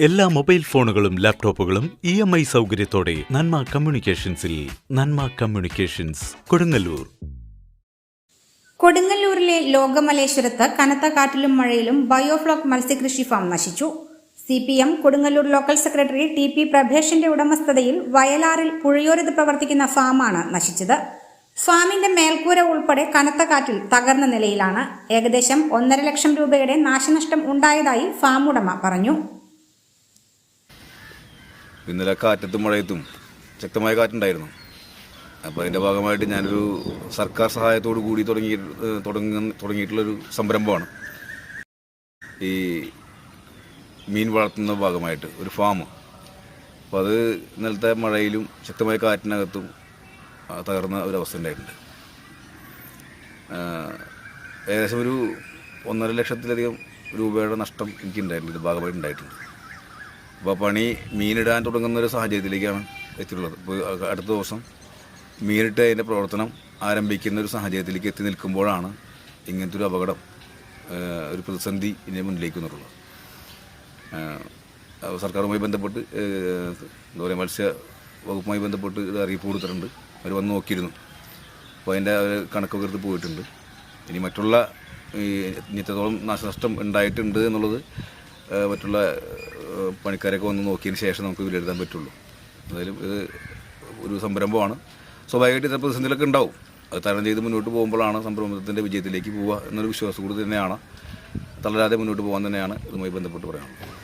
എല്ലാ മൊബൈൽ ഫോണുകളും ലാപ്ടോപ്പുകളും ഇ എം ഐ സൗകര്യത്തോടെ നന്മ കമ്മ്യൂണിക്കേഷൻസിൽ നന്മ കമ്മ്യൂണിക്കേഷൻസ് കൊടുങ്ങല്ലൂർ. കൊടുങ്ങല്ലൂരിലെ ലോകമലേശ്വരത്ത് കനത്ത കാറ്റിലും മഴയിലും ബയോഫ്ലോക്ക് മത്സ്യകൃഷി ഫാം നശിച്ചു. C P M Kodungallur local secretary T P പ്രഭേഷിന്റെ ഉടമസ്ഥതയിൽ വയലാറിൽ പുഴയോരത്ത് പ്രവർത്തിക്കുന്ന ഫാമാണ് നശിച്ചത്. ഫാമിന്റെ മേൽക്കൂര ഉൾപ്പെടെ കനത്ത കാറ്റിൽ തകർന്ന നിലയിലാണ്. ഏകദേശം ഒന്നര ലക്ഷം രൂപയുടെ നാശനഷ്ടം ഉണ്ടായതായി ഫാം ഉടമ പറഞ്ഞു. ഇന്നലെ കാറ്റത്തും മഴയത്തും ശക്തമായ കാറ്റുണ്ടായിരുന്നു. അപ്പോൾ അതിന്റെ ഭാഗമായിട്ട് ഞാനൊരു സർക്കാർ സഹായത്തോടു കൂടി തുടങ്ങി തുടങ്ങി തുടങ്ങിയിട്ടുള്ളൊരു സംരംഭമാണ്. ഈ മീൻ വളർത്തുന്ന ഭാഗമായിട്ട് ഒരു ഫാം അപ്പോൾ അത് ഇന്നലത്തെ മഴയിലും ശക്തമായ കാറ്റിനകത്തും തകർന്ന ഒരു അവസ്ഥ ഉണ്ടായിട്ടുണ്ട്. ഏകദേശം ഒരു ഒന്നര ലക്ഷത്തിലധികം രൂപയുടെ നഷ്ടം എനിക്കുണ്ടായിട്ടുണ്ട്. ഇത് ഉണ്ടായിട്ടുണ്ട്. അപ്പോൾ പണി മീനിടാൻ തുടങ്ങുന്ന ഒരു സാഹചര്യത്തിലേക്കാണ് എത്തിയിട്ടുള്ളത്. ഇപ്പോൾ അടുത്ത ദിവസം മീനിട്ട് അതിന്റെ പ്രവർത്തനം ആരംഭിക്കുന്ന ഒരു സാഹചര്യത്തിലേക്ക് എത്തി നിൽക്കുമ്പോഴാണ് ഇങ്ങനത്തെ ഒരു അപകടം ഒരു പ്രതിസന്ധി ഇതിന്റെ മുന്നിലേക്ക് വന്നിട്ടുള്ളത്. സർക്കാരുമായി ബന്ധപ്പെട്ട് എന്താ പറയുക മത്സ്യ വകുപ്പുമായി ബന്ധപ്പെട്ട് അറിയിപ്പ് കൊടുത്തിട്ടുണ്ട്. അവർ വന്ന് നോക്കിയിരുന്നു. അപ്പോൾ അതിന്റെ ഒരു കണക്കൊക്കെ എടുത്ത് പോയിട്ടുണ്ട്. ഇനി മറ്റുള്ള ഈ നിത്യത്തോളം നാശനഷ്ടം ഉണ്ടായിട്ടുണ്ട് എന്നുള്ളത് മറ്റുള്ള പണിക്കാരൊക്കെ വന്ന് നോക്കിയതിന് ശേഷം നമുക്ക് വിലയിരുത്താൻ പറ്റുള്ളൂ. എന്തായാലും ഇത് ഒരു സംരംഭമാണ്. സ്വാഭാവികമായിട്ട് ഇത്ര പ്രതിസന്ധികളൊക്കെ ഉണ്ടാവും. അത് തരണം ചെയ്ത് മുന്നോട്ട് പോകുമ്പോഴാണ് സംരംഭത്തിന്റെ വിജയത്തിലേക്ക് പോവുക എന്നൊരു വിശ്വാസം കൂടി തന്നെയാണ്. തളരാതെ മുന്നോട്ട് പോകാൻ തന്നെയാണ് ഇതുമായി ബന്ധപ്പെട്ട് പറയാനുള്ളത്.